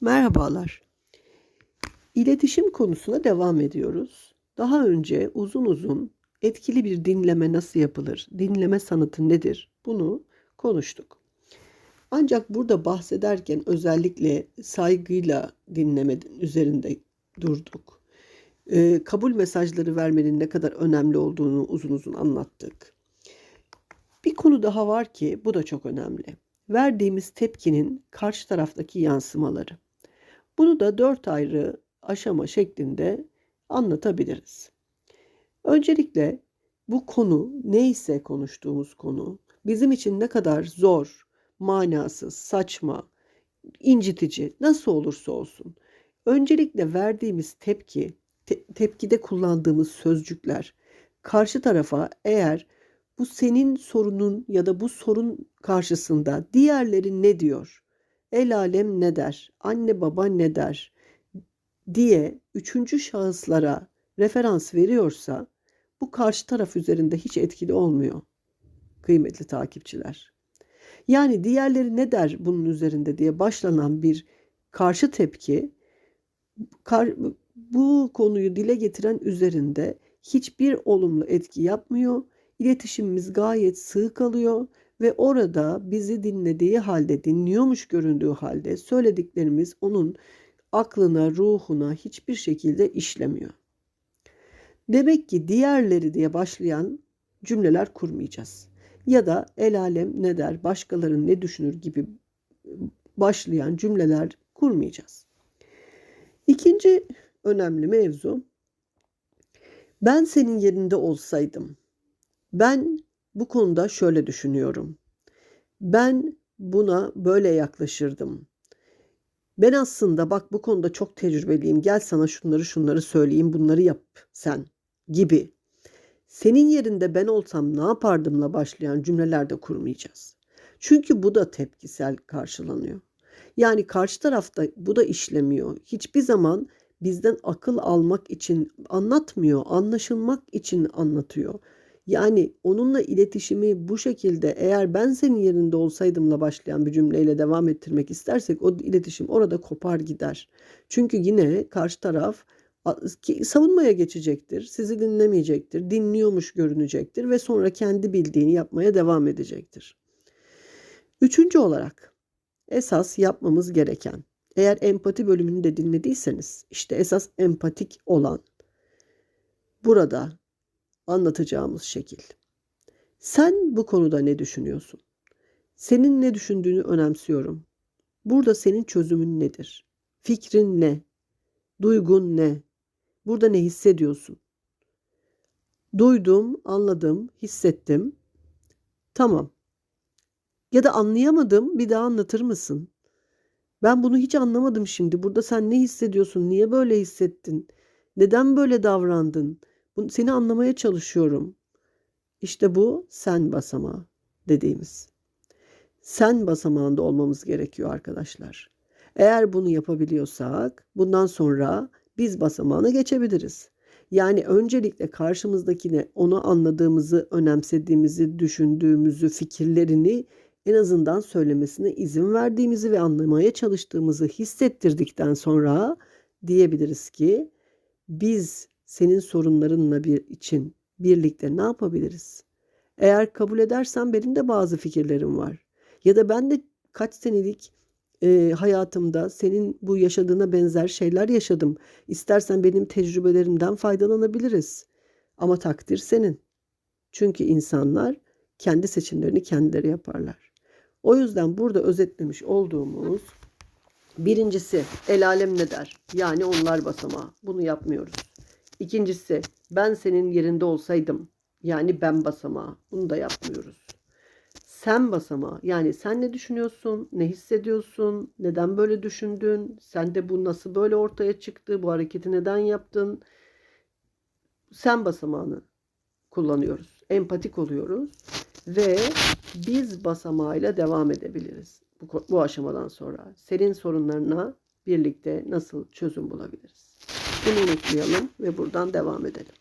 Merhabalar. İletişim konusuna devam ediyoruz. Daha önce uzun uzun etkili bir dinleme nasıl yapılır, dinleme sanatı nedir bunu konuştuk. Ancak burada bahsederken özellikle saygıyla dinleme üzerinde durduk. Ee, kabul mesajları vermenin ne kadar önemli olduğunu uzun uzun anlattık. Bir konu daha var ki bu da çok önemli. Verdiğimiz tepkinin karşı taraftaki yansımaları. Bunu da dört ayrı aşama şeklinde anlatabiliriz. Öncelikle bu konu neyse konuştuğumuz konu bizim için ne kadar zor, manasız, saçma, incitici nasıl olursa olsun. Öncelikle verdiğimiz tepki, te- tepkide kullandığımız sözcükler karşı tarafa eğer bu senin sorunun ya da bu sorun karşısında diğerleri ne diyor? El alem ne der? Anne baba ne der? diye üçüncü şahıslara referans veriyorsa bu karşı taraf üzerinde hiç etkili olmuyor kıymetli takipçiler. Yani diğerleri ne der bunun üzerinde diye başlanan bir karşı tepki bu konuyu dile getiren üzerinde hiçbir olumlu etki yapmıyor. İletişimimiz gayet sığ kalıyor ve orada bizi dinlediği halde, dinliyormuş göründüğü halde söylediklerimiz onun aklına, ruhuna hiçbir şekilde işlemiyor. Demek ki diğerleri diye başlayan cümleler kurmayacağız. Ya da el alem ne der, başkaları ne düşünür gibi başlayan cümleler kurmayacağız. İkinci önemli mevzu ben senin yerinde olsaydım ben bu konuda şöyle düşünüyorum. Ben buna böyle yaklaşırdım. Ben aslında bak bu konuda çok tecrübeliyim. Gel sana şunları şunları söyleyeyim, bunları yap sen gibi. Senin yerinde ben olsam ne yapardımla başlayan cümlelerde kurmayacağız. Çünkü bu da tepkisel karşılanıyor. Yani karşı tarafta bu da işlemiyor. Hiçbir zaman bizden akıl almak için anlatmıyor, anlaşılmak için anlatıyor. Yani onunla iletişimi bu şekilde eğer ben senin yerinde olsaydımla başlayan bir cümleyle devam ettirmek istersek o iletişim orada kopar gider. Çünkü yine karşı taraf savunmaya geçecektir, sizi dinlemeyecektir, dinliyormuş görünecektir ve sonra kendi bildiğini yapmaya devam edecektir. Üçüncü olarak esas yapmamız gereken eğer empati bölümünü de dinlediyseniz işte esas empatik olan burada anlatacağımız şekil. Sen bu konuda ne düşünüyorsun? Senin ne düşündüğünü önemsiyorum. Burada senin çözümün nedir? Fikrin ne? Duygun ne? Burada ne hissediyorsun? Duydum, anladım, hissettim. Tamam. Ya da anlayamadım, bir daha anlatır mısın? Ben bunu hiç anlamadım şimdi. Burada sen ne hissediyorsun? Niye böyle hissettin? Neden böyle davrandın? Seni anlamaya çalışıyorum. İşte bu sen basamağı dediğimiz. Sen basamağında olmamız gerekiyor arkadaşlar. Eğer bunu yapabiliyorsak bundan sonra biz basamağına geçebiliriz. Yani öncelikle karşımızdakine onu anladığımızı, önemsediğimizi, düşündüğümüzü, fikirlerini en azından söylemesine izin verdiğimizi ve anlamaya çalıştığımızı hissettirdikten sonra diyebiliriz ki biz senin sorunlarınla bir için birlikte ne yapabiliriz? Eğer kabul edersen benim de bazı fikirlerim var. Ya da ben de kaç senelik e, hayatımda senin bu yaşadığına benzer şeyler yaşadım. İstersen benim tecrübelerimden faydalanabiliriz. Ama takdir senin. Çünkü insanlar kendi seçimlerini kendileri yaparlar. O yüzden burada özetlemiş olduğumuz birincisi el alem ne der? Yani onlar basamağı. Bunu yapmıyoruz. İkincisi ben senin yerinde olsaydım yani ben basamağı. Bunu da yapmıyoruz. Sen basamağı yani sen ne düşünüyorsun, ne hissediyorsun, neden böyle düşündün, sen de bu nasıl böyle ortaya çıktı, bu hareketi neden yaptın. Sen basamağını kullanıyoruz. Empatik oluyoruz ve biz basamağıyla devam edebiliriz bu, bu aşamadan sonra. Senin sorunlarına birlikte nasıl çözüm bulabiliriz? Bunu unutmayalım ve buradan devam edelim.